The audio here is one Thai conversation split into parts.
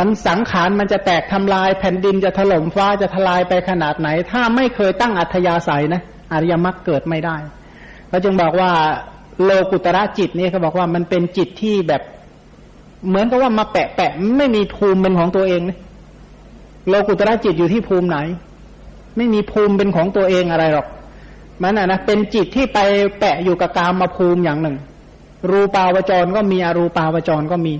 มันสังขารมันจะแตกทำลายแผ่นดินจะถล่มฟ้าจะทลายไปขนาดไหน ถ้าไม่เคยตั้งอัธยาศัยนะอริยมรรคเกิดไม่ได้เขาจึงบอกว่าโลกุตระจิตนี่เขาบอกว่ามันเป็นจิตที่แบบเหมือนกับว่ามาแปะแปะไม่มีภูมิเป็นของตัวเองนะโลกุตระจิตอยู่ที่ภูมิไหน ไม่มีภูมิเป็นของตัวเองอะไรหรอกมันอะนะเป็นจิตที่ไปแปะอยู่กับกามมาภูมิอย่างหนึ่ง รูปาวจรก็มีอรูปาวจรก็มี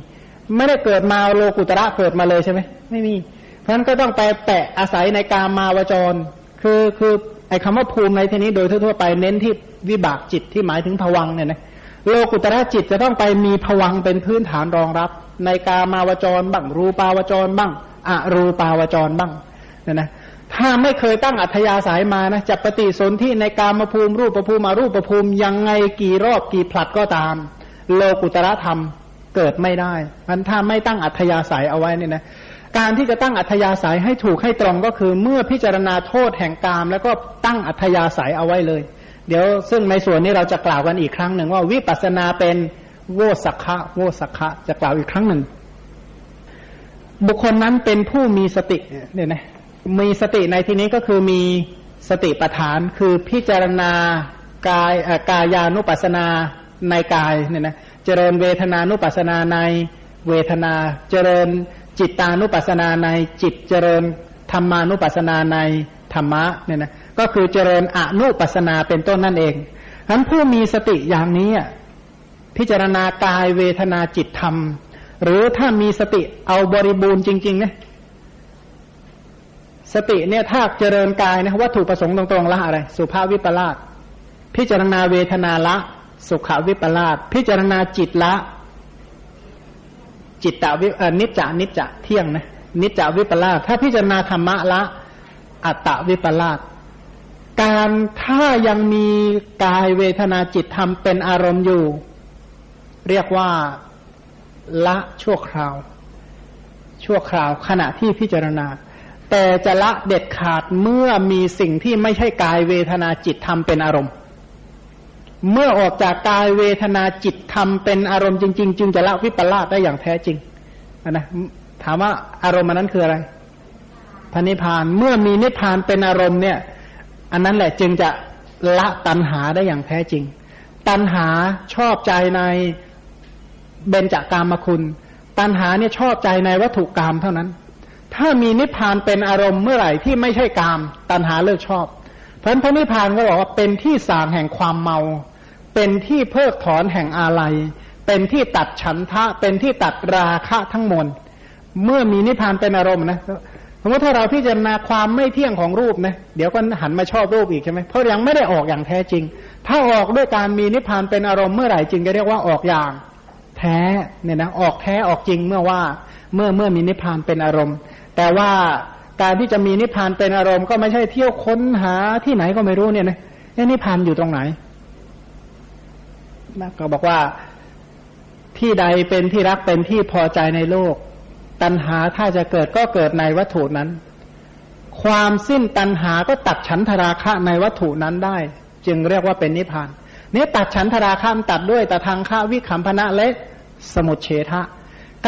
ไม่ได้เกิดมาโลกุตระเกิดมาเลยใช่ไหมไม่มี เพราะฉะนั้นก็ต้องไปแปะอาศัยในกามมาวจร คือคือไอ้คำว่าภูมิในที่นี้โดยทั่วไปเน้นที่วิบากจิตที่หมายถึงผวังเนี่ยนะโลกุตระจิตจะต้องไปมีผวังเป็นพื้นฐานรองรับ ในกามาวจรบ้างรูปาวจรบ้างอรูปาวจรบ้างเนี่ยนะถ้าไม่เคยตั้งอัธยาศัยมานะจะปฏิสนธิในกามภูมิรูปภูมิมารูปภูมิยังไงกี่รอบกี่ผลัดก็ตาม โลกุตระธรรม เกิดไม่ได้มันถ้าไม่ตั้งอัธยาศัยเอาไว้เนี่ยนะการที่จะตั้งอัธยาศัยให้ถูกให้ตรงก็คือ เมื่อพิจารณาโทษแห่งกาม แล้วก็ตั้งอัธยาศัยเอาไว้เลย เดี๋ยวซึ่งในส่วนนี้เราจะกล่าวกันอีกครั้งหนึ่งว่าวิปัสสนาเป็นโวสักขะโวสักขะจะกล่าวอีกครั้งหนึ่ง บุคคลนั้นเป็นผู้มีสติเนี่ยนะมีสติในที่นี้ก็คือมีสติปัฏฐานคือพิจารณากายกายานุปัสสนาในกายเนี่ยนะ จริญเวทนานุปัสสนาในเวทนา เจริญจิตตานุปัสสนาในจิตเจริญธรรมานุปัสสนาในธรรมะเนี่ยนะก็คือเจริญอนุปัสนาเป็นต้นนั่นเองทั้นผู้มีสติอย่างนี้พิจารณากายเวทนาจิตธรรม หรือถ้ามีสติเอาบริบูรณ์จริงๆเนี่ยสติเนี่ยถ้าเจริญกายนะวัตถุประสงค์ตรงๆละอะไร สุภาพวิปลาสพิจารณาเวทนาละ สุขวิปลาสพิจารณาจิตละ จิตตวินิจจานิจจะเที่ยงนะนิจจวิปลาสถ้าพิจารณาธรรมะละ อัตตวิปลาสการถ้ายังมีกายเวทนาจิตธรรมเป็นอารมณ์อยู่ เรียกว่าละชั่วคราว ชั่วคราวขณะที่พิจารณา แต่จะละเด็ดขาดเมื่อมีสิ่งที่ไม่ใช่กายเวทนาจิตธรรมเป็นอารมณ์ เมื่อออกจากกายเวทนาจิตทำเป็นอารมณ์จริง ๆ จึงจะละวิปลาสได้อย่างแท้จริงนะถามว่าอารมณ์นั้นคืออะไรพระนิพพานเมื่อมีนิพพานเป็นอารมณ์เนี่ย อันนั้นแหละจึงจะละตัณหาได้อย่างแท้จริง ตัณหาชอบใจในเบญจากามคุณ ตัณหาเนี่ยชอบใจในวัตถุกรรมเท่านั้น ถ้ามีนิพพานเป็นอารมณ์เมื่อไหร่ที่ไม่ใช่กาม ตัณหาเลิกชอบ เพราะพระนิพพานก็บอกว่าเป็นที่สางแห่งความเมา เป็นที่เพิกถอนแห่งอาลัย เป็นที่ตัดฉันทะ เป็นที่ตัดราคะทั้งมวลเมื่อมีนิพพานเป็นอารมณ์นะสมมติถ้าเราพิจารณาความไม่เที่ยงของรูปนะเดี๋ยวก็หันมาชอบรูปอีกใช่ไหมเพราะยังไม่ได้ออกอย่างแท้จริง ถ้าออกด้วยการมีนิพพานเป็นอารมณ์เมื่อไหร่จึงจะเรียกว่าออกอย่าง แท้เนี่ยนะออกแท้ออกจริงเมื่อว่าเมื่อเมื่อมีนิพพานเป็นอารมณ์ แต่ว่าการที่จะมีนิพพานเป็นอารมณ์ก็ไม่ใช่เที่ยวค้นหาที่ไหนก็ไม่รู้เนี่ยนะนิพพานอยู่ตรงไหน นะก็บอกว่าที่ใดเป็นที่รักเป็นที่พอใจในโลก ตัณหาถ้าจะเกิดก็เกิดในวัตถุนั้น ความสิ้นตัณหาก็ตัดฉันทราคะในวัตถุนั้นได้ จึงเรียกว่าเป็นนิพพานนี้ตัดฉันทราคะตัดด้วยแต่ทางข้าวิคัมพนะและสมุทเฉทะ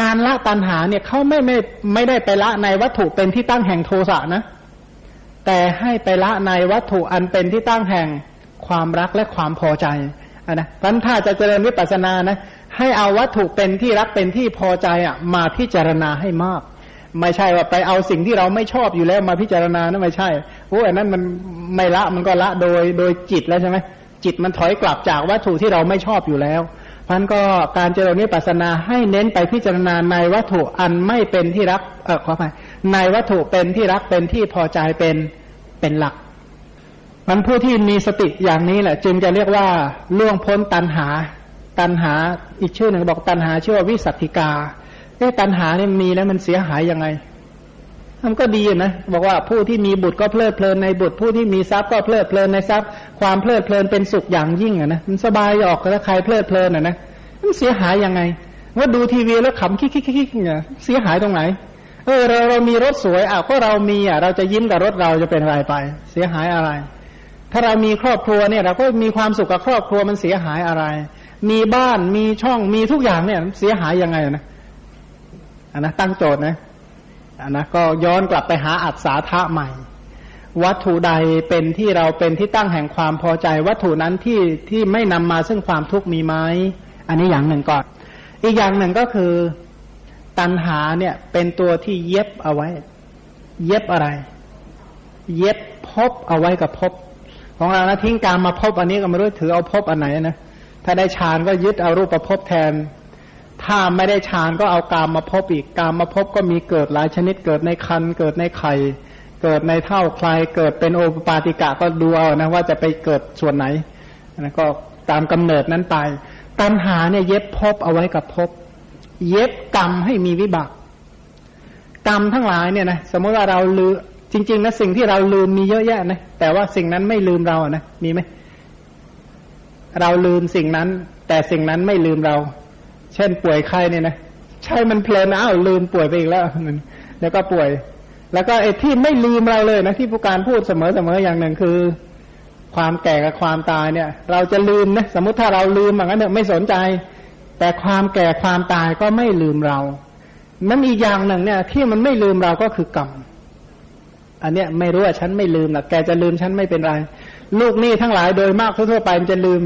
การละตัณหาเนี่ยเขาไม่ไม่ไม่ได้ไปละในวัตถุเป็นที่ตั้งแห่งโทสะนะ แต่ให้ไปละในวัตถุอันเป็นที่ตั้งแห่งความรักและความพอใจะนะพันถ้าจะเจริญวิปัสสนานะ ให้เอาวัตถุเป็นที่รักเป็นที่พอใจอะมาพิจารณาให้มาก ไม่ใช่ว่าไปเอาสิ่งที่เราไม่ชอบอยู่แล้วมาพิจารณานะไม่ใช่โอ้อันนั้นมันไม่ละมันก็ละโดยโดยจิตแล้วใช่ไหมจิตมันถอยกลับจากวัตถุที่เราไม่ชอบอยู่แล้วพันก็การเจริญวิปัสสนาให้เน้นไปพิจารณาในวัตถุอันไม่เป็นที่รักเออขอไปในวัตถุเป็นที่รักเป็นที่พอใจเป็นเป็นหลัก มันผู้ที่มีสติอย่างนี้แหละ จึงจะเรียกว่าล่วงพ้นตันหา ตันหาอีกชื่อหนึ่งบอกตันหาชื่อว่าวิสัตถิกาเอ๊ตันหาเนี่ยมีแล้วมันเสียหายยังไงมันก็ดีนะบอกว่าผู้ที่มีบุตรก็เพลิดเพลินในบุตรผู้ที่มีทรัพย์ก็เพลิดเพลินในทรัพย์ ความเพลิดเพลินเป็นสุขอย่างยิ่งอะนะมันสบายออกแล้วใครเพลิดเพลินอะนะมันเสียหายยังไงว่าดูทีวีแล้วขำคิกคิกคิกเนี่ยเสียหายตรงไหน เออเราเรามีรถสวยอะก็เรามีอะเราจะยิ้มกับรถเราจะเป็นอะไรไป เสียหายอะไร ถ้าเรามีครอบครัวเนี่ยเราก็มีความสุขกับครอบครัวมันเสียหายอะไร มีบ้านมีช่องมีทุกอย่างเนี่ยเสียหายยังไงนะอันนะตั้งโจทย์นะอะนะก็ย้อนกลับไปหาอัศาธาใหม่ วัตถุใดเป็นที่เราเป็นที่ตั้งแห่งความพอใจ วัตถุนั้นที่ที่ไม่นำมาซึ่งความทุกข์มีไหมอันนี้อย่างหนึ่งก่อน อีกอย่างหนึ่งก็คือ ตัณหาเนี่ยเป็นตัวที่เย็บเอาไว้ เย็บอะไร เย็บพบเอาไว้กับพบ ของเรานะทิ้งการมาพบอันนี้ก็ไม่รู้ถือเอาพบอันไหนนะถ้าได้ฌานก็ยึดเอารูปประพบแทน ถ้าไม่ได้ฌานก็เอากามมาพบอีกกามมาพบก็มีเกิดหลายชนิดเกิดในคันเกิดในไข่เกิดในเท่าใครเกิดเป็นโอปปาติกะก็ดูเอานะว่าจะไปเกิดส่วนไหนนะก็ตามกำเนิดนั้นไปตัณหาเนี่ยเย็บพบเอาไว้กับพบ เย็บกรรมให้มีวิบากกรรมทั้งหลายเนี่ยนะสมมติว่าเราลืม จริงๆนะสิ่งที่เราลืมมีเยอะแยะนะแต่ว่าสิ่งนั้นไม่ลืมเราอะนะมีไหมเราลืมสิ่งนั้น แต่สิ่งนั้นไม่ลืมเรา เช่นป่วยไข้เนี่ยนะใช่มันเพลินอ้าวลืมป่วยไปอีกแล้วแล้วก็ป่วย แล้วก็ไอ้ที่ไม่ลืมเราเลยนะที่ผู้การพูดเสมอๆอย่างหนึ่งคือ ความแก่กับความตายเนี่ย เราจะลืมนะสมมติถ้าเราลืมอย่างนั้นเนี่ยไม่สนใจ แต่ความแก่ความตายก็ไม่ลืมเรา มันอีกอย่างหนึ่งเนี่ย ที่มันไม่ลืมเราก็คือกรรม อันเนี้ยไม่รู้ว่าฉันไม่ลืมหรอกแกจะลืมฉันไม่เป็นไรลูกหนี้ทั้งหลายโดยมากทั่วไปมันจะลืม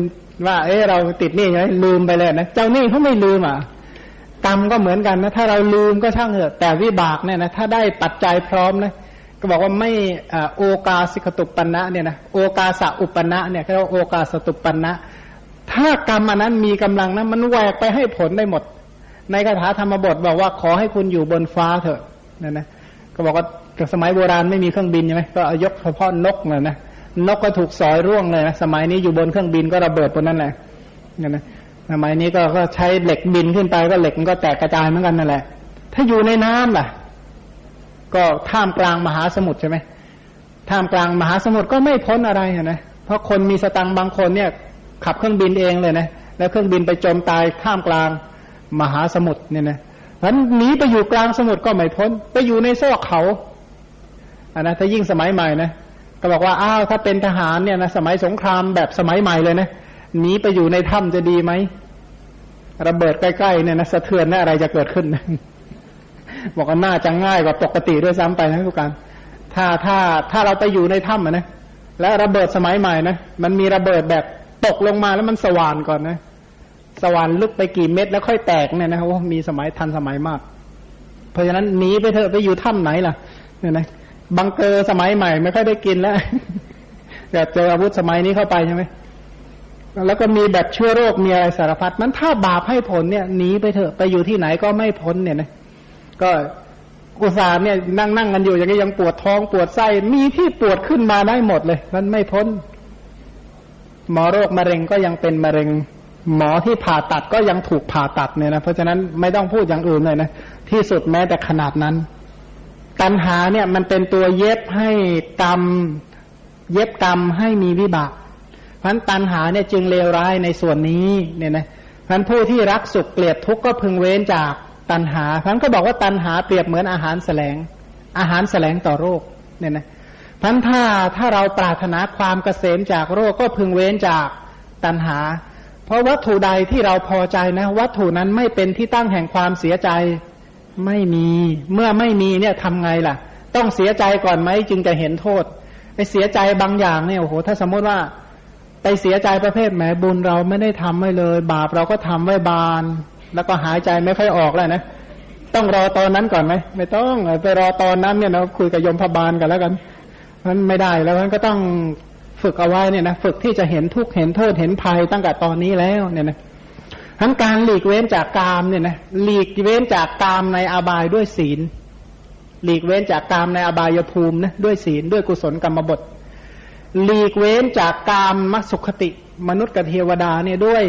ว่า เอ้เราติดหนี้ไงลืมไปเลยนะเจ้าหนี้เขาไม่ลืมอะกรรมก็เหมือนกันนะ ถ้าเราลืมก็ช่างเถอะแต่วิบากเนี่ยนะถ้าได้ปัจจัยพร้อมนะก็บอกว่าไม่โอกาสิกตุปันนะเนี่ยนะโอกาสะอุปนะเนี่ยเขาเรียกว่าโอกาสตุปันนะถ้ากรรมอันนั้นมีกำลังนะมันแหวกไปให้ผลได้หมด ในคาถาธรรมบทบอกว่าขอให้คุณอยู่บนฟ้าเถอะนะนะก็บอกว่า สมัยโบราณไม่มีเครื่องบินใช่ไหมก็ยกเฉพาะนกเลยนะนกก็ถูกสอยร่วงเลยนะสมัยนี้อยู่บนเครื่องบินก็ระเบิดบนนั้นแหละนี่นะสมัยนี้ก็ก็ใช้เหล็กบินขึ้นไปก็เหล็กมันก็แตกกระจายเหมือนกันนั่นแหละ ถ้าอยู่ในน้ำล่ะ ก็ท่ามกลางมหาสมุทรใช่ไหมท่ามกลางมหาสมุทรก็ไม่พ้นอะไรนะเพราะคนมีสตังบางคนเนี่ย ขับเครื่องบินเองเลยนะแล้วเครื่องบินไปจมตายท่ามกลางมหาสมุทรเนี่ยนะเพราะหนีไปอยู่กลางสมุทรก็ไม่พ้น ไปอยู่ในซอกเขา อันนะถ้ายิ่งสมัยใหม่นะก็บอกว่าอ้าวถ้าเป็นทหารเนี่ยนะสมัยสงครามแบบสมัยใหม่เลยนะหนีไปอยู่ในถ้ำจะดีไหมระเบิดใกล้ๆเนี่ยนะสะเทือนนะอะไรจะเกิดขึ้น บอกว่าน่าจะง่ายกว่าปกติด้วยซ้ำไปนะทุกการถ้าถ้าถ้าเราไปอยู่ในถ้ำนะแล้วระเบิดสมัยใหม่นะมันมีระเบิดแบบตกลงมาแล้วมันสว่านก่อนนะสว่านลึกไปกี่เม็ดแล้วค่อยแตกเนี่ยนะว่ามีสมัยทันสมัยมาก เพราะฉะนั้นหนีไปเถอะไปอยู่ถ้ำไหนล่ะเนี่ยนะ บังเกอร์สมัยใหม่ ไม่ค่อยได้กินแล้วแต่เจออาวุธสมัยนี้เข้าไปใช่ไหมแล้วก็มีแบบเชื้อโรคมีอะไรสารพัดมันถ้าบาปให้ผลเนี่ยหนีไปเถอะไปอยู่ที่ไหนก็ไม่พ้นเนี่ยนะก็กุศลเนี่ยนั่งนั่งกันอยู่อย่างนี้ยังปวดท้องปวดไส้มีที่ปวดขึ้นมาได้หมดเลย มันไม่พ้น หมอโรคมะเร็งก็ยังเป็นมะเร็ง หมอที่ผ่าตัดก็ยังถูกผ่าตัดเนี่ยนะเพราะฉะนั้นไม่ต้องพูดอย่างอื่นเลยนะที่สุดแม้แต่ขนาดนั้น ตัณหาเนี่ยมันเป็นตัวเย็บให้กรรม เย็บกรรมให้มีวิบากเพราะตัณหาเนี่ยจึงเลวร้ายในส่วนนี้เนี่ยนะเพราะผู้ที่รักสุขเกลียดทุกข์ก็พึงเว้นจากตัณหาเพราะก็บอกว่าตัณหาเปรียบเหมือนอาหารแสลง อาหารแสลงต่อโรคเนี่ยนะพันถ้าถ้าเราปรารถนาความเกษมจากโรคก็พึงเว้นจากตัณหา เพราะวัตถุใดที่เราพอใจนะ วัตถุนั้นไม่เป็นที่ตั้งแห่งความเสียใจ ไม่มีเมื่อไม่มีเนี่ยทำไงล่ะ ต้องเสียใจก่อนไหมจึงจะเห็นโทษไปเสียใจบางอย่างเนี่ยโอ้โหถ้าสมมติว่า ไปเสียใจประเภทแหมบุญเราไม่ได้ทำไว้เลย บาปเราก็ทำไว้บาน แล้วก็หายใจไม่ค่อยออกแล้วนะต้องรอตอนนั้นก่อนไหมไม่ต้องไปรอตอนนั้นเนี่ยเราคุยกับยมพบาลกันแล้วกันมันไม่ได้แล้วมันก็ต้องฝึกเอาไว้เนี่ยนะฝึกที่จะเห็นทุกข์เห็นโทษเห็นภัยตั้งแต่ตอนนี้แล้วเนี่ยนะ ทั้นการหลีกเว้นจากกามเนี่ยนะหลีกเว้นจากกามในอบายด้วยศีล หลีกเว้นจากกามในอบายภูมินะด้วยศีลด้วยกุศลกรรมบท หลีกเว้นจากกามมัสุขติ มนุษย์กับเทวดาเนี่ยด้วย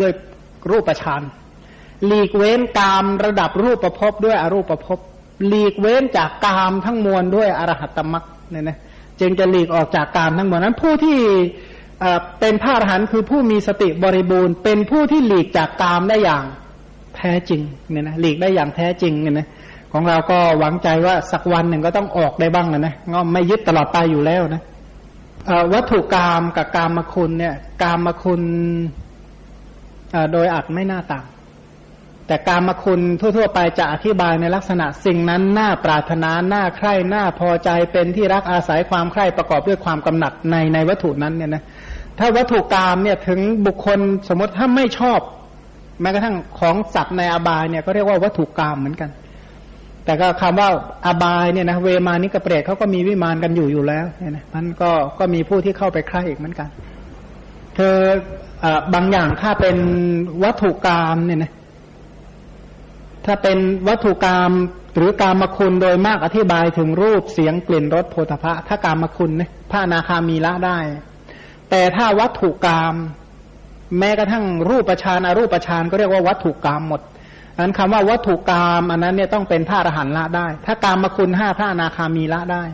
ด้วยรูปฌานหลีกเว้นกามระดับรูปประพบด้วยอรูปประพบหลีกเว้นจากกามทั้งมวลด้วยอรหัตตมรักเนี่ยนะจึงจะหลีกออกจากกามทั้งมวลนั้นผู้ที่ เป็นพระอรหันต์คือผู้มีสติบริบูรณ์ เป็นผู้ที่หลีกจากกามได้อย่างแท้จริงเนี่ยนะหลีกได้อย่างแท้จริงเนี่ยนะของเราก็หวังใจว่าสักวันหนึ่งก็ต้องออกได้บ้างนะนะก็ไม่ยึดตลอดไปอยู่แล้วนะวัตถุกรรมกับกรรมคุณเนี่ยกรรมคุณโดยอัดไม่น่าต่าง แต่การมาคุณทั่ว ๆ ไปจะอธิบายในลักษณะสิ่งนั้นน่าปรารถนาน่าใคร่น่าพอใจเป็นที่รักอาศัยความใคร่ประกอบด้วยความกำหนัดในในวัตถุนั้นเนี่ยนะ ถ้าวัตถุกรรมเนี่ยถึงบุคคลสมมติถ้าไม่ชอบ แม้กระทั่งของสัตว์ในอบายเนี่ยก็เรียกว่าวัตถุกรรมเหมือนกัน แต่ก็คำว่าอบายเนี่ยนะเวมานิกระเปรตเขาก็มีวิมานกันอยู่อยู่แล้วเนี่ยนะมันก็ก็มีผู้ที่เข้าไปใคร่อีกเหมือนกัน เธอบางอย่างถ้าเป็นวัตถุกรรมเนี่ยนะถ้าเป็นวัตถุกรรมหรือกามคุณโดยมากอธิบายถึงรูปเสียงกลิ่นรสโพธพะถ้ากามคุณเนี่ยพระนาคามีละได้ แต่ถ้าวัตถุกรรมแม้กระทั่งรูปฌานอรูปฌานก็เรียกว่าวัตถุกรรมหมดอันคำว่าวัตถุกรรมอันนั้นเนี่ยต้องเป็นพระอรหันต์ละได้ ถ้ากามคุณห้าพระอนาคามีละได้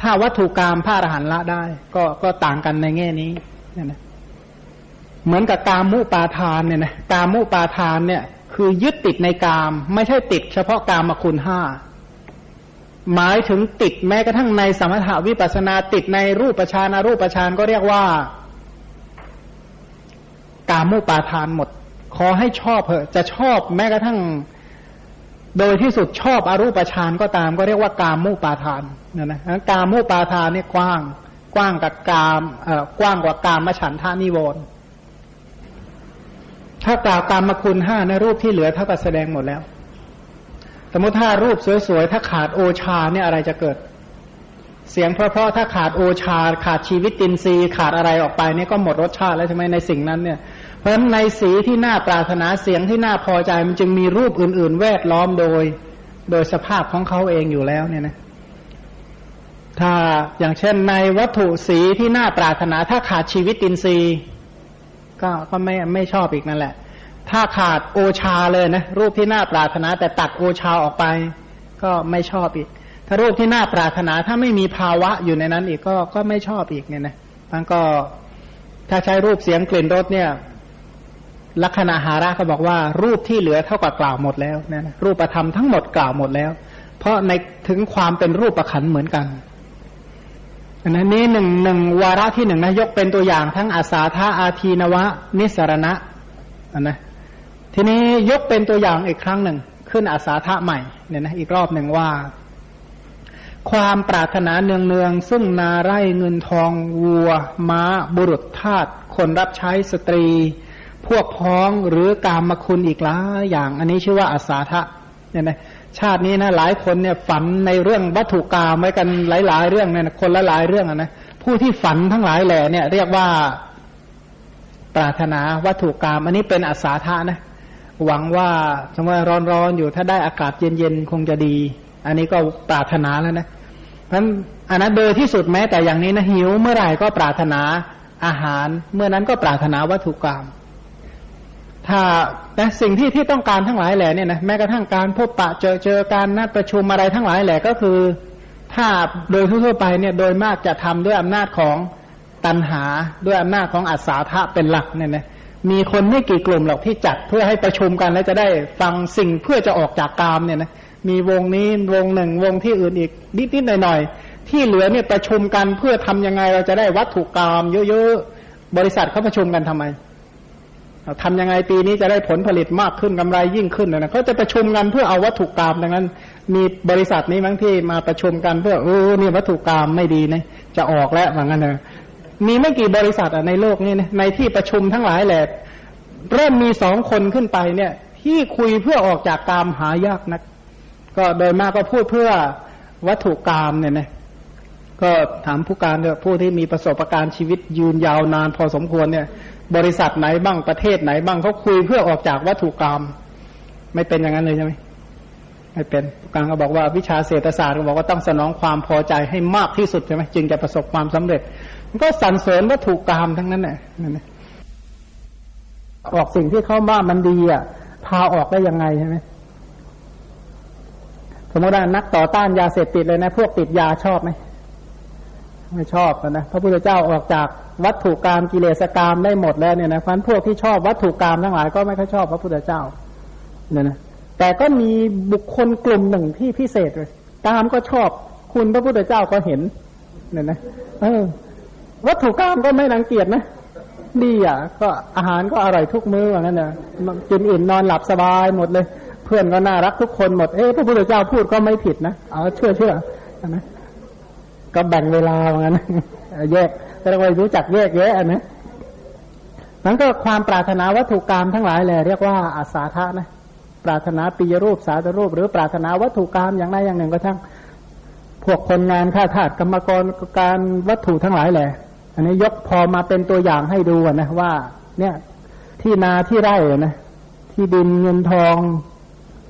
ถ้าวัตถุกรรมพระอรหันต์ละได้ ก็ก็ต่างกันในแง่นี้เนี่ยนะเหมือนกับกามุปาทานเนี่ยนะกามมุปาทานเนี่ย คือยึดติดในกาม ไม่ใช่ติดเฉพาะกามคุณห้า หมายถึงติดแม้กระทั่งในสมถาวิปัสนาติดในรูปฌานารูปฌานก็เรียกว่ากามุปาทานหมด ขอให้ชอบเถอะจะชอบแม้กระทั่ง โดยที่สุดชอบอรูปฌานก็ตาม ก็เรียกว่ากามุปาทานนะนะกามุปาทานเนี่ยกว้าง กว้างกับกามเอ่อกว้างกว่ากามฉันทานิวรณ์ถ้ากล่าวกรรมคุณห้าในรูปที่เหลือเท่ากับแสดงหมดแล้ว สมมติถ้ารูปสวยๆ ถ้าขาดโอชาเนี่ยอะไรจะเกิด เสียงเพราะๆ ถ้าขาดโอชา ขาดชีวิตตินซีขาดอะไรออกไปเนี่ยก็หมดรสชาติแล้วใช่ไหมในสิ่งนั้นเนี่ย เพราะฉะนั้นในสีที่น่าปรารถนาเสียงที่น่าพอใจมันจึงมีรูปอื่นๆ แวดล้อมโดย โดยสภาพของเขาเองอยู่แล้วเนี่ยนะ ถ้าอย่างเช่นในวัตถุสีที่น่าปรารถนา ถ้าขาดชีวิตตินซีก็ก็ไม่ไม่ชอบอีกนั่นแหละ ถ้าขาดโอชาเลยนะ รูปที่น่าปรารถนา แต่ตัดโอชาออกไป ก็ไม่ชอบอีก ถ้ารูปที่น่าปรารถนา ถ้าไม่มีภาวะอยู่ในนั้นอีกก็ก็ไม่ชอบอีกเนี่ยนะมันก็ถ้าใช้รูปเสียงกลิ่นรสเนี่ย ลักษณะหาระเขาบอกว่า รูปที่เหลือเท่ากับกล่าวหมดแล้วนะรูปธรรมทั้งหมดกล่าวหมดแล้ว เพราะในถึงความเป็นรูปประขันเหมือนกันอันนี้หนึ่งหนึ่งวาระที่หนึ่งนะยกเป็นตัวอย่างทั้งอาสาธาอาทีนวะ นิสรณะอันนะ ทีนี้ยกเป็นตัวอย่างอีกครั้งหนึ่ง ขึ้นอาสาธาใหม่เนี่ยนะอีกรอบหนึ่งว่า ความปรารถนาเนืองเนืองซึ่งนาไร่เงินทองวัว ม้า บุรุษทาสคนรับใช้สตรี พวกพ้องหรือกามคุณอีกหลายอย่าง อันนี้ชื่อว่าอาสาทะเนี่ยนะชาตินี้นะหลายคนเนี่ยฝันในเรื่องวัตถุกรรมไว้กันหลาย ๆ เรื่องเนี่ยคนละหลายเรื่องนะผู้ที่ฝันทั้งหลายแหล่เนี่ย เรียกว่าปรารถนาวัตถุกรรมอันนี้เป็นอาสาทะนะ หวังว่าสมมติร้อนๆอยู่ถ้าได้อากาศเย็นๆคงจะดี อันนี้ก็ปรารถนาแล้วนะเพราะอันนั้นโดยที่สุดแม้แต่อย่างนี้นะหิวเมื่อไหร่ก็ปรารถนาอาหาร เมื่อนั้นก็ปรารถนาวัตถุกรรมถ้านะสิ่งที่ที่ต้องการทั้งหลายแหล่เนี่ยนะแม้กระทั่งการพบปะเจอเจอการนัดประชุมอะไรทั้งหลายแหล่ก็คือ ถ้าโดยทั่วไปเนี่ยโดยมากจะทำด้วยอำนาจของตันหาด้วยอำนาจของอัศาธะเป็นหลักเนี่ยนะ มีคนไม่กี่กลุ่มหรอกที่จัดเพื่อให้ประชุมกัน แล้วจะได้ฟังสิ่งเพื่อจะออกจากกามเนี่ยนะมีวงนี้วงหนึ่งวงที่อื่นอีกนิดนิดหน่อยหน่อยที่เหลือเนี่ยประชุมกันเพื่อทำยังไงเราจะได้วัตถุกรรมเยอะๆบริษัทเขาประชุมกันทำไมทำยังไงปีนี้จะได้ผลผลิตมากขึ้นกำไรยิ่งขึ้นนะเขาจะประชุมกันเพื่อเอาวัตถุกรรมดังนั้น มีบริษัทนี้มั้งที่มาประชุมกันเพื่อเออเนี่ยวัตถุกรรมไม่ดีนะจะออกแล้วว่างั้นเนอะ มีไม่กี่บริษัทในโลกนี้นะในที่ประชุมทั้งหลายแหละเริ่มมีสองคนขึ้นไปเนี่ย ที่คุยเพื่อออกจากกรรมหายากนัก ก็โดยมากก็พูดเพื่อวัตถุกรรมเนี่ยนะก็ถามผู้การเนี่ยผู้ที่มีประสบการณ์ชีวิตยืนยาวนานพอสมควรเนี่ย บริษัทไหนบ้างประเทศไหนบ้างเขาคุยเพื่อออกจากวัตถุกรรมไม่เป็นอย่างนั้นเลยใช่ไหมไม่เป็นการก็บอกว่าวิชาเศรษฐศาสตร์ก็บอกว่าต้องสนองความพอใจให้มากที่สุดใช่ไหมจึงจะประสบความสำเร็จ ก็สรรเสริญวัตถุกรรมทั้งนั้นแหละออกสิ่งที่เขาว่ามันดีอะ พาออกได้ยังไงใช่ไหมสมมติว่านักต่อต้านยาเสพติดเลยนะ พวกติดยาชอบไหมไม่ชอบนะพระพุทธเจ้าออกจากวัตถุกรรมกิเลสกรรมได้หมดแล้วเนี่ยนะพันพวกที่ชอบวัตถุกรรมทั้งหลายก็ไม่ค่อยชอบพระพุทธเจ้าเนี่ยนะแต่ก็มีบุคคลกลุ่มหนึ่งที่พิเศษเลยกามก็ชอบคุณพระพุทธเจ้าก็เห็นเนี่ยนะเออ วัตถุกรรมก็ไม่รังเกียจนะดีอะ ก็อาหารก็อร่อยทุกมื้อว่างั้นนะกินอิ่มนอนหลับสบายหมดเลย เพื่อนก็น่ารักทุกคนหมดเอ๊ะพระพุทธเจ้าพูดก็ไม่ผิดนะเอาเชื่อเชื่อนะก็แบ่งเวลาว่างั้นแยกแต่เรารู้จักแยกแยะนะนั้นก็ความปรารถนาวัตถุกรรมทั้งหลายแหละเรียกว่าอาสาทะนะปรารถนาปียรูปสาธรูป หรือปรารถนาวัตถุกรรมอย่างใดอย่างหนึ่งก็ทั้งพวกคนงานข้าทาสกรรมกรการวัตถุทั้งหลายแหละ อันนี้ยกพอมาเป็นตัวอย่างให้ดูนะว่า เนี่ย ที่นาที่ไร่นะที่ดินเงินทอง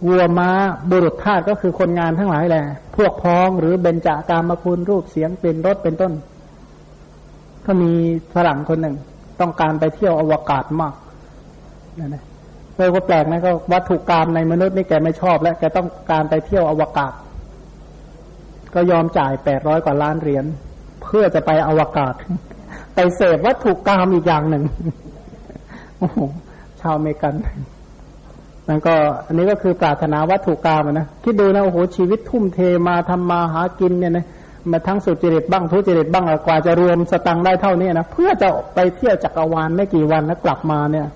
วัวม้าบุรุษทาสก็คือคนงานทั้งหลายแหละพวกพ้องหรือเบญจากามคุณรูปเสียงเป็นรถเป็นต้น ก็มีฝรั่งคนหนึ่ง ต้องการไปเที่ยวอวกาศมากนั่นนะเออก็แปลกนะก็วัตถุกรรมในมนุษย์นี่แกไม่ชอบ แล้วแกต้องการไปเที่ยวอวกาศ ก็ยอมจ่ายแปดร้อยกว่าล้านเหรียญเพื่อจะไปอวกาศ ไปเสพวัตถุกรรมอีกอย่างหนึ่งโอ้โหชาวเมกันนั่นก็ อันนี้ก็คือปรารถนาวัตถุกรรมนะคิดดูนะโอ้โหชีวิตทุ่มเทมาทำมาหากินเนี่ยนะมาทั้งสุจริตบ้างทุจริตบ้างกว่าจะรวมสตังได้เท่านี้นะเพื่อจะไปเที่ยวจักรวาลไม่กี่วันแล้วกลับมาเนี่ย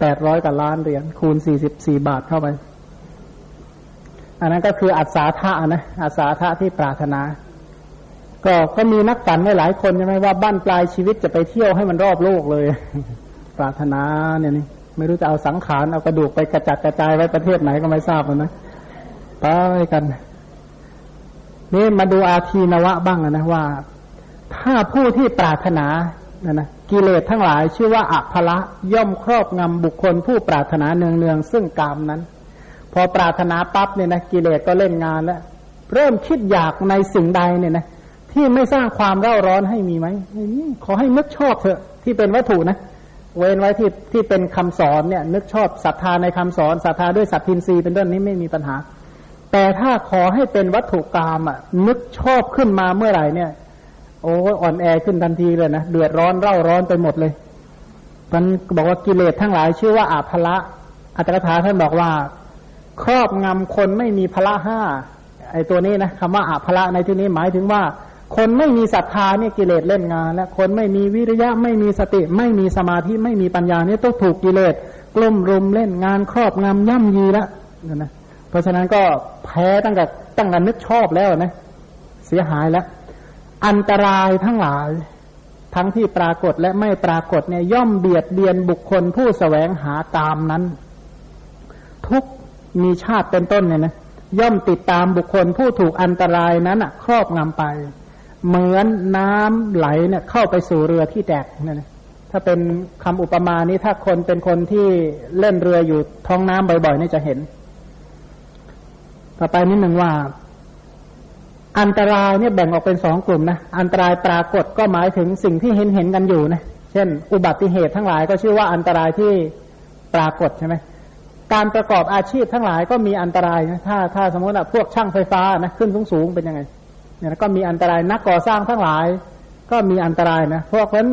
แปดร้อยกว่าล้านเหรียญคูณสี่สิบสี่บาทเข้าไป อันนั้นก็คืออัศาธานะอัศาธาที่ปรารถนา ก็ก็มีนักฝันหลายคนใช่ไหมว่าบ้านปลายชีวิตจะไปเที่ยวให้มันรอบโลกเลย ปรารถนาเนี่ยนี่ไม่รู้จะเอาสังขารเอากระดูกไปกระจัดกระจายไว้ประเทศไหนก็ไม่ทราบนะไปกันนี่มาดูอาทีนวะบ้างนะว่า ถ้าผู้ที่ปรารถนานะนะกิเลสทั้งหลายชื่อว่าอัภละย่อมครอบงำบุคคลผู้ปรารถนาเนืองๆซึ่งกามนั้น พอปรารถนาปั๊บเนี่ยนะกิเลสก็เล่นงานแล้ว เริ่มคิดอยากในสิ่งใดเนี่ยนะ ที่ไม่สร้างความเร่าร้อนให้มีไหมขอให้นึกชอบเถอะ ที่เป็นวัตถุนะ เว้นไว้ที่ที่เป็นคำสอนเนี่ย นึกชอบศรัทธาในคำสอนศรัทธาด้วยสัตทินรีเป็นต้นนี้ไม่มีปัญหา แต่ถ้าขอให้เป็นวัตถุกรรมอะ นึกชอบขึ้นมาเมื่อไหร่เนี่ย โอ้อ่อนแอขึ้นทันทีเลยนะเดือดร้อนเร่าร้อนไปหมดเลยมันบอกว่ากิเลสทั้งหลายชื่อว่าอาภละอัตถกถาท่านบอกว่า ครอบงำคนไม่มีพละห้าไอ้ตัวนี้นะคำว่าอาภละในที่นี้หมายถึงว่า คนไม่มีศรัทธาเนี่ยกิเลสเล่นงาน และคนไม่มีวิริยะไม่มีสติ ไม่มีสมาธิไม่มีปัญญาเนี่ยต้องถูกกิเลสกลุ่มรุมเล่นงานครอบงำย่ำยีล้วนะเพราะฉะนั้นก็แพ้ตั้งแต่ตั้งแต่นึกชอบแล้วนะเสียหายแล้ว อันตรายทั้งหลาย ทั้งที่ปรากฏและไม่ปรากฏเนี่ยย่อมเบียดเบียนบุคคลผู้สแสวงหาตามนั้น ทุกมีชาติเป็นต้นเนี่ยนะย่อมติดตามบุคคลผู้ถูกอันตรายนั้นอะครอบงำไป เหมือนน้ำไหลเนี่ยเข้าไปสู่เรือที่แตกนั่นะถ้าเป็นคำอุปมานี้ถ้าคนเป็นคนที่เล่นเรืออยู่ท้องน้ำบ่อยๆนี่จะเห็น ต่อไปนิดหนึ่งว่า อันตรายเนี่ยแบ่งออกเป็นสองกลุ่มนะ อันตรายปรากฏก็หมายถึงสิ่งที่เห็นเห็นกันอยู่นะ เช่น อุบัติเหตุทั้งหลายก็ชื่อว่าอันตรายที่ปรากฏใช่ไหมการประกอบอาชีพทั้งหลายก็มีอันตรายนะถ้าถ้าสมมติว่าพวกช่างไฟฟ้านะขึ้นสูงๆเป็นยังไง เนี่ยก็มีอันตรายนักก่อสร้างทั้งหลาย ก็มีอันตรายนะเพราะฉะนั้น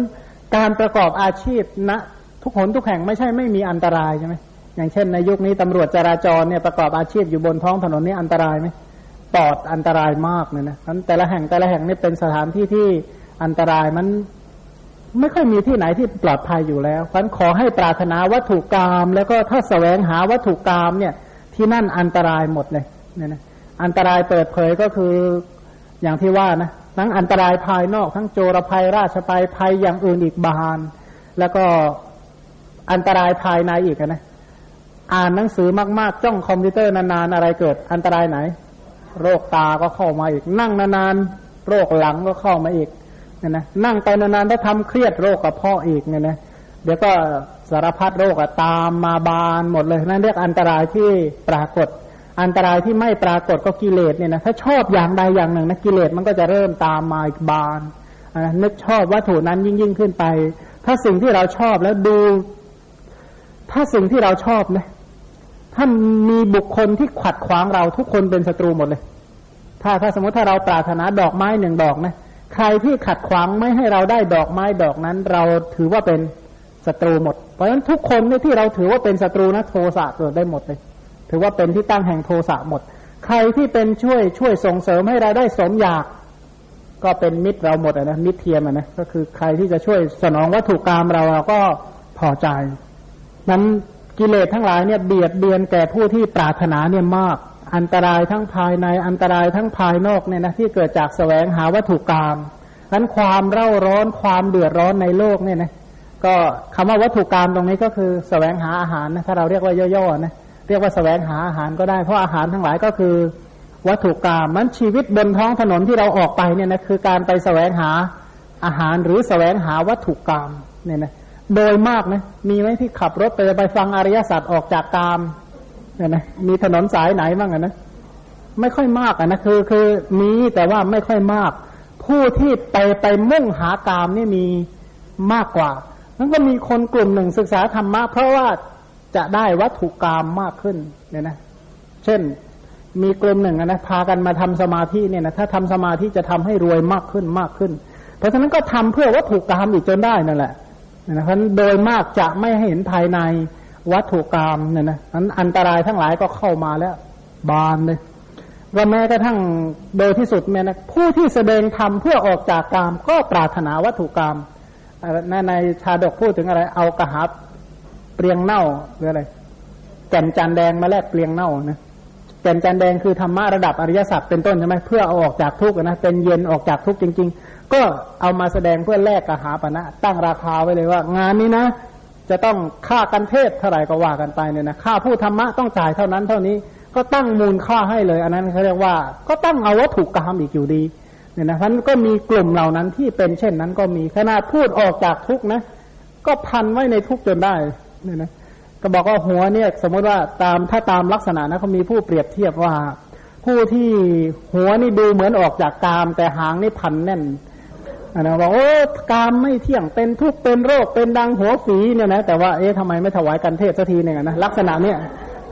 การประกอบอาชีพณนะทุกหนทุกแห่งไม่ใช่ไม่มีอันตรายใช่ไหมอย่างเช่นในยุคนี้ตำรวจจราจรเนี่ยประกอบอาชีพอยู่บนท้องถนนนี่อันตรายไหมปอดอันตรายมากเลยนะนั้นแต่ละแห่งแต่ละแห่งนี่เป็นสถานที่ที่อันตรายมันไม่ค่อยมีที่ไหนที่ปลอดภัยอยู่แล้วเพราะขอให้ปรารถนาวัตถุกรรมแล้วก็ถ้าแสวงหาวัตถุกรรมเนี่ยที่นั่นอันตรายหมดเลยเนี่ยนะอันตรายเปิดเผยก็คือ อย่างที่ว่านะทั้งอันตรายภายนอกทั้งโจรภัยราชภัยภัยอย่างอื่นอีกบาน แล้วก็อันตรายภายในอีกนะอ่านหนังสือมากๆ จ้องคอมพิวเตอร์นานๆอะไรเกิด อันตรายไหน โรคตาก็เข้ามาอีก นั่งนานๆโรคหลังก็เข้ามาอีกเนี่ยนะนั่งไปนานๆถ้าทำเครียดโรคกระเพาะอีกเนี่ยนะเดี๋ยวก็สารพัดโรคตามมาบานหมดเลยนั่นเรียกอันตรายที่ปรากฏ อันตรายที่ไม่ปรากฏก็กิเลสเนี่ยนะถ้าชอบอย่างใดอย่างหนึ่งนะกิเลสมันก็จะเริ่มตามมาอีกบานนึกชอบวัตถุนั้นยิ่งยิ่งขึ้นไป ถ้าสิ่งที่เราชอบแล้วดู ถ้าสิ่งที่เราชอบนะถ้ามีบุคคลที่ขัดขวางเราทุกคนเป็นศัตรูหมดเลย ถ้าถ้าสมมติถ้าเราปรารถนาดอกไม้หนึ่งดอกนะใครที่ขัดขวางไม่ให้เราได้ดอกไม้ดอกนั้น เราถือว่าเป็นศัตรูหมด เพราะฉะนั้นทุกคนที่เราถือว่าเป็นศัตรูนะโทสะเกิดได้หมดเลย ถือว่าเป็นที่ตั้งแห่งโทสะหมด ใครที่เป็นช่วยช่วยส่งเสริมให้เราได้สมอยาก ก็เป็นมิตรเราหมดนะมิตรเทียมนะก็คือใครที่จะช่วยสนองวัตถุกรรมเราเราก็พอใจ นั้นกิเลสทั้งหลายเนี่ยเบียดเบียนแก่ผู้ที่ปรารถนาเนี่ยมาก อันตรายทั้งภายในอันตรายทั้งภายนอกเนี่ยนะที่เกิดจากแสวงหาวัตถุกรรมนั้นความเร่าร้อนความเดือดร้อนในโลกเนี่ยนะก็คำว่าวัตถุกรรมตรงนี้ก็คือแสวงหาอาหารนะถ้าเราเรียกว่าย่อๆนะ เรียกว่าแสวงหาอาหารก็ได้ เพราะอาหารทั้งหลายก็คือ วัตถุกรรมมันชีวิตบนท้องถนนที่เราออกไปเนี่ยนะคือการไปแสวงหาอาหารหรือแสวงหาวัตถุกรรมเนี่ยนะโดยมากนะมีไหมที่ขับรถไปไปฟังอริยสัจออกจากกามเนี่ยนะมีถนนสายไหนบ้างนะไม่ค่อยมากอะนะคือคือมีแต่ว่าไม่ค่อยมาก ผู้ที่ไปไปมุ่งหากามนี่มีมากกว่านั้นก็มีคนกลุ่มหนึ่งศึกษาธรรมะเพราะว่า จะได้วัตถุกรรมมากขึ้นเนี่ยนะ เช่นมีกลุ่มหนึ่งนะพากันมาทำสมาธิเนี่ยนะถ้าทำสมาธิจะทำให้รวยมากขึ้นมากขึ้น เพราะฉะนั้นก็ทำเพื่อวัตถุกรรมอีกจนได้นั่นแหละนะเพราะโดยมากจะไม่ให้เห็นภายในวัตถุกรรมเนี่ยนะนั้นอันตรายทั้งหลายก็เข้ามาแล้ว บานเลยว่าแม้กระทั่งโดยที่สุดแม้นะผู้ที่แสดงธรรมเพื่อออกจากกรรมก็ปรารถนาวัตถุกรรมในในชาดกพูดถึงอะไร เอากระหับ เปลียงเน่าหรืออะไรแก่นจันแดงมาแลกเปลียงเน่านะแก่นจันแดงคือธรรมะระดับอริยสัจเป็นต้นใช่ไหมเพื่อเอาออกจากทุกข์นะเป็นเย็นออกจากทุกข์จริง ๆ ก็เอามาแสดงเพื่อแลกกหาปณะตั้งราคาไว้เลยว่า งานนี้นะ จะต้องค่ากันเทศเท่าไหร่ก็ว่ากันไปเนี่ยนะค่าผู้ธรรมะต้องจ่ายเท่านั้นเท่านี้ก็ตั้งมูลค่าให้เลย อันนั้นเขาเรียกว่า ก็ตั้งเอาวัตถุกรรมอีกอยู่ดีเนี่ยนะเพราะก็มีกลุ่มเหล่านั้นที่เป็นเช่นนั้นก็มีขนาดพูดออกจากทุกนะ ก็พันไว้ในทุกจนได้ เนี่ยนะก็บอกว่าหัวเนี่ย สมมติว่าตามถ้าตามลักษณะนะเขามีผู้เปรียบเทียบว่า ผู้ที่หัวนี่ดูเหมือนออกจากกาม แต่หางนี่พันแน่นนะบอกโอ้กามไม่เที่ยงเป็นทุกข์เป็นโรคเป็นดังหัวฝีเนี่ยนะแต่ว่าเอ๊ะทำไมไม่ถวายกันเทศสักทีหนึ่งนะลักษณะเนี้ย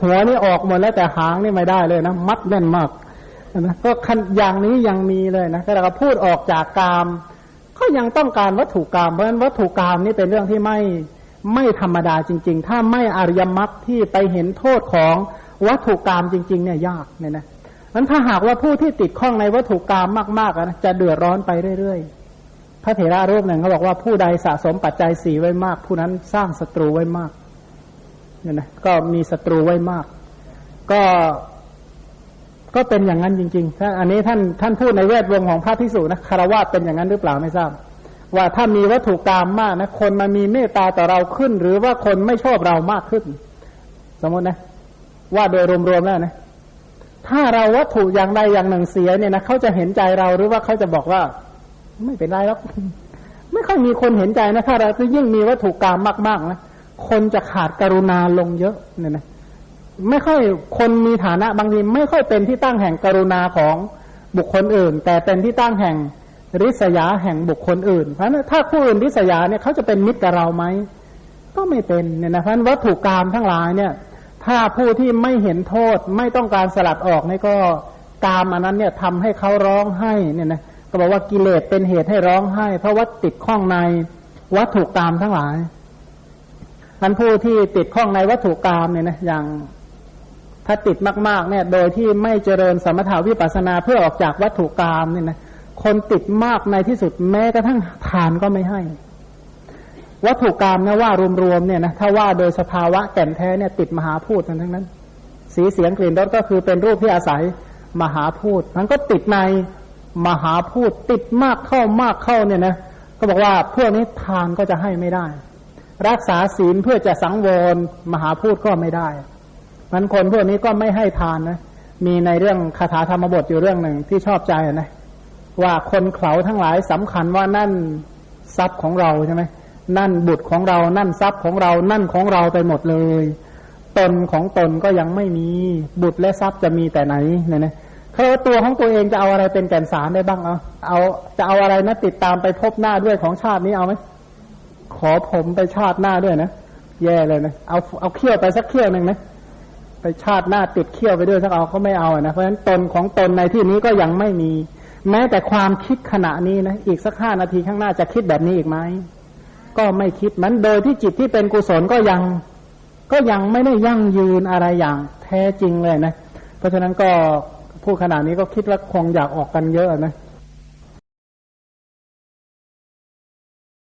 หัวนี่ออกหมดแล้วแต่หางนี่ไม่ได้เลยนะมัดแน่นมากนะก็คันอย่างนี้ยังมีเลยนะก็เราพูดออกจากกาม ก็ยังต้องการวัตถุกรรมเพราะฉะนั้นวัตถุกรรมนี่เป็นเรื่องที่ไม่ ไม่ธรรมดาจริง ๆ ถ้าไม่อริยมรรคที่ไปเห็นโทษของวัตถุกรรมจริง ๆ เนี่ยยากเนี่ยนะนั้นถ้าหากว่าผู้ที่ติดข้องในวัตถุกรรมมากๆนะจะเดือดร้อนไปเรื่อยๆ พระเถระรูปหนึ่งเขาบอกว่าผู้ใดสะสมปัจจัยสีไว้มาก ผู้นั้นสร้างศัตรูไว้มากเนี่ยนะก็มีศัตรูไว้มาก ก็ก็เป็นอย่างนั้นจริงๆถ้าอันนี้ท่านท่านพูดในแวดวงของพระพิสุนะคารวะเป็นอย่างนั้นหรือเปล่าไม่ทราบ ว่าถ้ามีวัตถุกรรมมากนะคนมามีเมตตาต่อเราขึ้น หรือว่าคนไม่ชอบเรามากขึ้น สมมตินะ ว่าโดยรวมๆแล้วนะ ถ้าเราวัตถุอย่างใดอย่างหนึ่งเสียเนี่ยนะเขาจะเห็นใจเราหรือว่าเขาจะบอกว่า ไม่เป็นไรหรอกไม่ค่อยมีคนเห็นใจนะถ้าเราจะยิ่งมีวัตถุกรรมมากๆนะคนจะขาดกรุณาลงเยอะเนี่ยนะไม่ค่อยคนมีฐานะบางทีไม่ค่อยเป็นที่ตั้งแห่งกรุณาของบุคคลอื่น แต่เป็นที่ตั้งแห่ง ริษยาแห่งบุคคลอื่น เพราะถ้าผู้อื่นริษยาเนี่ยเขาจะเป็นมิตรกับเราไหมก็ไม่เป็นเนี่ยนะเพราะวัตถุกรรมทั้งหลายเนี่ย ถ้าผู้ที่ไม่เห็นโทษไม่ต้องการสลัดออกนี่ก็กามอันนั้นเนี่ยทำให้เขาร้องไห้เนี่ยนะก็บอกว่ากิเลสเป็นเหตุให้ร้องไห้ เพราะว่าติดข้องในวัตถุกรรมทั้งหลายมันผู้ที่ติดข้องในวัตถุกรรมเนี่ยนะอย่างถ้าติดมากๆเนี่ย โดยที่ไม่เจริญสมถาวิปัสนาเพื่อออกจากวัตถุกรรมเนี่ยนะ คนติดมากในที่สุดแม้กระทั่งทานก็ไม่ให้ วัตถุกรรมนะว่ารวมๆเนี่ยนะถ้าว่าโดยสภาวะแก่นแท้เนี่ยติดมหาพูดทั้งนั้น สีเสียงกลิ่นรสก็คือเป็นรูปที่อาศัยมหาพูดมันก็ติดในมหาพูดติดมากเข้ามากเข้าเนี่ยนะก็บอกว่าพวกนี้ทานก็จะให้ไม่ได้ รักษาศีลเพื่อจะสังวรมหาพูดก็ไม่ได้มันคนพวกนี้ก็ไม่ให้ทานนะมีในเรื่องคาถาธรรมบทอยู่เรื่องหนึ่งที่ชอบใจนะ ว่าคนเขาทั้งหลายสำคัญว่านั่นทรัพย์ของเราใช่ไหมนั่นบุตรของเรานั่นทรัพย์ของเรา นั่นของเราไปหมดเลย ตนของตนก็ยังไม่มีบุตรและทรัพย์จะมีแต่ไหนเนี่ยนะเขาตัวของตัวเองจะเอาอะไรเป็นแก่นสารได้บ้างเอาเอาจะเอาอะไรนะติดตามไปพบหน้าด้วยของชาตินี้เอาไหมขอผมไปชาติหน้าด้วยนะแย่เลยนะเอาเอาเขี้ยวไปสักเขี้ยวหนึ่งนะไปชาติหน้าติดเขี้ยวไปด้วยสักเอาเขาไม่เอานะเพราะฉะนั้นตนของตนในที่นี้ก็ยังไม่มี แม้แต่ความคิดขณะนี้นะอีกสักห้านาทีข้างหน้าจะคิดแบบนี้อีกไหมก็ไม่คิดมันโดยที่จิตที่เป็นกุศลก็ยัง ก็ยังไม่ได้ยั่งยืนอะไรอย่าง แท้จริงเลยนะ เพราะฉะนั้นก็ผู้ขณะนี้ก็คิดว่าคงอยากออกกันเยอะนะ